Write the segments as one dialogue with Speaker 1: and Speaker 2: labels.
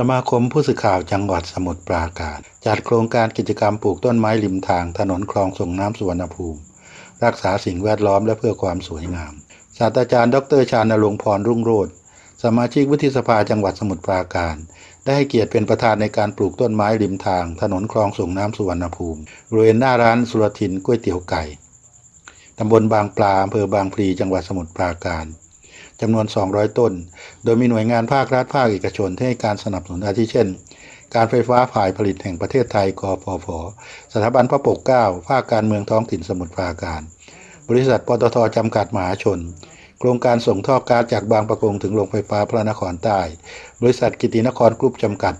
Speaker 1: สมาคมผู้สื่อข่าวจังหวัดสมุทรปราการจัดโครงการกิจกรรมปลูกต้นไม้ริมทางถนนคลองส่งน้ำสุวรรณภูมิ รักษาสิ่งแวดล้อมและเพื่อความสวยงาม ศาสตราจารย์ ดรชานรงพรรุ่งโรจน์สมาชิกวุฒิสภาจังหวัดสมุทรปราการ ได้ให้เกียรติเป็นประธานในการปลูกต้นไม้ริมทาง ถนนคลองส่งน้ำสุวรรณภูมิบริเวณหน้าร้านสุรทินก๋วยเตี๋ยวไก่ตำบลบางปลาอำเภอบางพลีจังหวัดสมุทรปราการ จำนวน 200 ต้น โดยมีหน่วยงานภาครัฐภาคเอกชนที่ให้การสนับสนุนอาทิเช่น การไฟฟ้าฝ่ายผลิตแห่งประเทศไทยกพพสถาบันพระปกเกล้าภาคการเมืองท้องถิ่นสมุทรปราการ บริษัทปตทจำกัดมหาชน โครงการส่งท่อก๊าซจากบางประกงถึงโรงไฟฟ้าพระนครใต้ บริษัทกิตินครกรุ๊ปจำกัด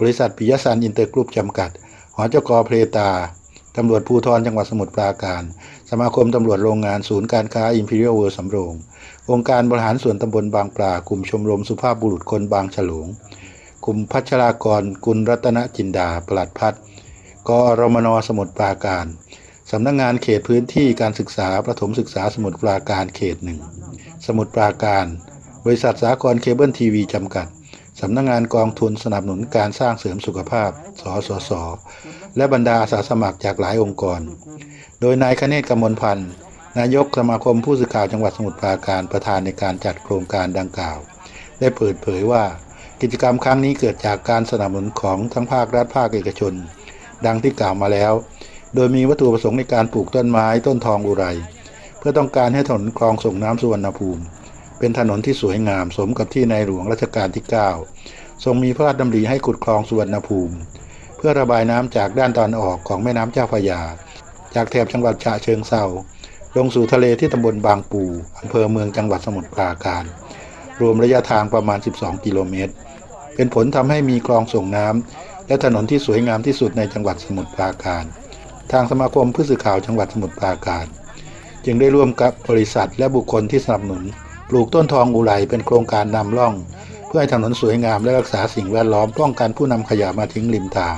Speaker 1: บริษัทปิยสันอินเตอร์กรุ๊ปจำกัดหอเจ้ากอเพลตาตำรวจภูธรจังหวัดสมุทรปราการ มาคมตำรวจโรงงานศูนย์การค้าอิมพีเรียลเวิร์สำโรง องค์การบริหารส่วนตำบลบางปลากลุ่มชมรมสุภาพบุรุษคนบางฉลงกลุ่มพัชรากร กุลรัตนจินดา ปลัดพัฒกอรมนสมุทรปราการ สำนักงงานเขตพื้นที่การศึกษาประถมศึกษาสมุทรปราการเขตหนึ่ง สมุทรปราการ บริษัทสากรเคเบิลทีวีจำกัด สำนักงงานกองทุนสนับสนุนการสร้างเสริมสุขภาพ สสส และบรรดาอาสาสมัครจากหลายองค์กร โดยนายคเนศกมลพันธ์ นายกสมาคมผู้สื่อข่าวจังหวัดสมุทรปราการประธานในการจัดโครงการดังกล่าว ได้เปิดเผยว่า กิจกรรมครั้งนี้เกิดจากการสนับสนุนของทั้งภาครัฐภาคเอกชน ดังที่กล่าวมาแล้ว โดยมีวัตถุประสงค์ในการปลูกต้นไม้ต้นทองอุไร เพื่อต้องการให้ถนนคลองส่งน้ำสุวรรณภูมิ เป็นถนนที่สวยงามสมกับที่ในหลวงรัชกาลที่ 9 ทรงมีพระราชดำริให้ขุดคลองสุวรรณภูมิ เพื่อระบายน้ำจากด้านตอนออกของแม่น้ำเจ้าพระยา จากแถบจังหวัดฉะเชิงเซาลงสู่ทะเลที่ตำบลบางปูอำเภอเมืองจังหวัดสมุทรปราการ รวมระยะทางประมาณ 12 กิโลเมตร เป็นผลทำให้มีคลองส่งน้ำและถนนที่สวยงามที่สุดในจังหวัดสมุทรปราการ ทางสมาคมผู้สื่อข่าวจังหวัดสมุทรปราการ จึงได้ร่วมกับบริษัทและบุคคลที่สนับสนุน ปลูกต้นทองอุไรเป็นโครงการนำร่อง เพื่อให้ถนนสวยงามและรักษาสิ่งแวดล้อมป้องกันผู้นำขยะมาทิ้งริมทาง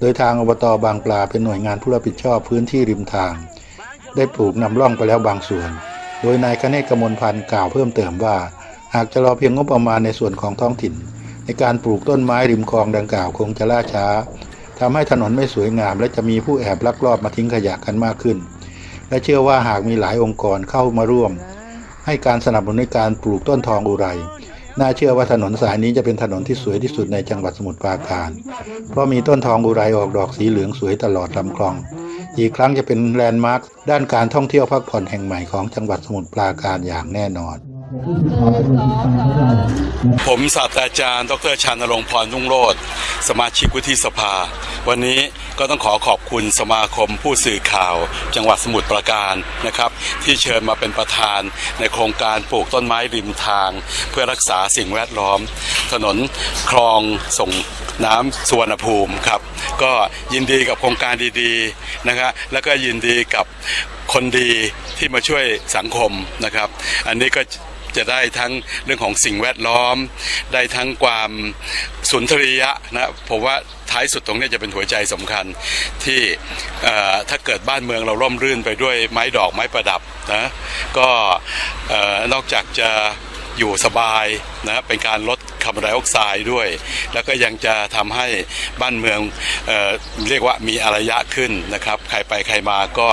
Speaker 1: โดยทางอบตบางปลาเป็นหน่วยงานผู้รับผิดชอบพื้นที่ริมทาง ได้ปลูกนำร่องไปแล้วบางส่วน โดยนายคเนศกมลพันธ์กล่าวเพิ่มเติมว่า หากจะรอเพียงงบประมาณในส่วนของท้องถิ่น ในการปลูกต้นไม้ริมคลองดังกล่าวคงจะล่าช้าทำให้ถนนไม่สวยงาม และจะมีผู้แอบลักลอบมาทิ้งขยะกันมากขึ้น และเชื่อว่าหากมีหลายองค์กรเข้ามาร่วม ให้การสนับสนุนในการปลูกต้นทองอุไร น่าเชื่อว่าถนนสายนี้จะเป็นถนนที่สวยที่สุดในจังหวัดสมุทรปราการ เพราะมีต้นทองอุไรออกดอกสีเหลืองสวยตลอดลำคลอง อีกครั้งจะเป็นแลนด์มาร์คด้านการท่องเที่ยวพักผ่อนแห่งใหม่ของจังหวัดสมุทรปราการอย่างแน่นอน
Speaker 2: ผมศาสตราจารย์ ดรชานรงพรรุ่งโรจน์สมาชิกวุฒิสภา วันนี้ก็ต้องขอขอบคุณสมาคมผู้สื่อข่าว จังหวัดสมุทรปราการนะครับ ที่เชิญมาเป็นประธานในโครงการปลูกต้นไม้ริมทาง เพื่อรักษาสิ่งแวดล้อม ถนนคลองส่งน้ำสุวรรณภูมิครับ ก็ยินดีกับโครงการดีๆนะครับแล้วก็ยินดีกับคนดีที่มาช่วยสังคมนะครับ อันนี้ก็ จะได้ทั้งเรื่องของสิ่งแวดล้อม ได้ทั้งความสุนทรียะนะผมว่าท้ายสุดตรงนี้จะเป็นหัวใจสำคัญที่ถ้าเกิดบ้านเมืองเราร่มรื่นไปด้วยไม้ดอกไม้ประดับนะก็นอกจากจะอยู่สบายนะเป็นการลดคาร์บอนไดออกไซด์ด้วย แล้วก็ยังจะทำให้บ้านเมืองเออเรียกว่ามีอารยะขึ้นนะครับ ใครไปใครมาก็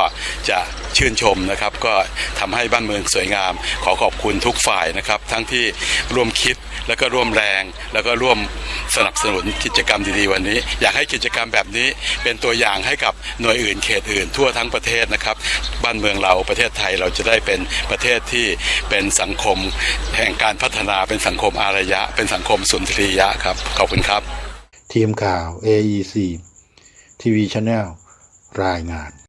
Speaker 2: จะ ชื่นชมนะครับ ก็ทำให้บ้านเมืองสวยงาม ขอขอบคุณทุกฝ่ายนะครับ ทั้งที่ร่วมคิดแล้วก็ร่วมแรง แล้วก็ร่วมสนับสนุนกิจกรรมดีๆวันนี้ อยากให้กิจกรรมแบบนี้เป็นตัวอย่างให้กับหน่วยอื่นเขตอื่นทั่วทั้งประเทศนะครับ บ้านเมืองเราประเทศไทยเราจะได้เป็นประเทศที่เป็นสังคมแห่งการพัฒนาเป็นสังคมอารยะ เป็นสังคมสุนทรียะครับขอบคุณครับ
Speaker 1: ทีมข่าว AEC ทีวีช n แนลรายงาน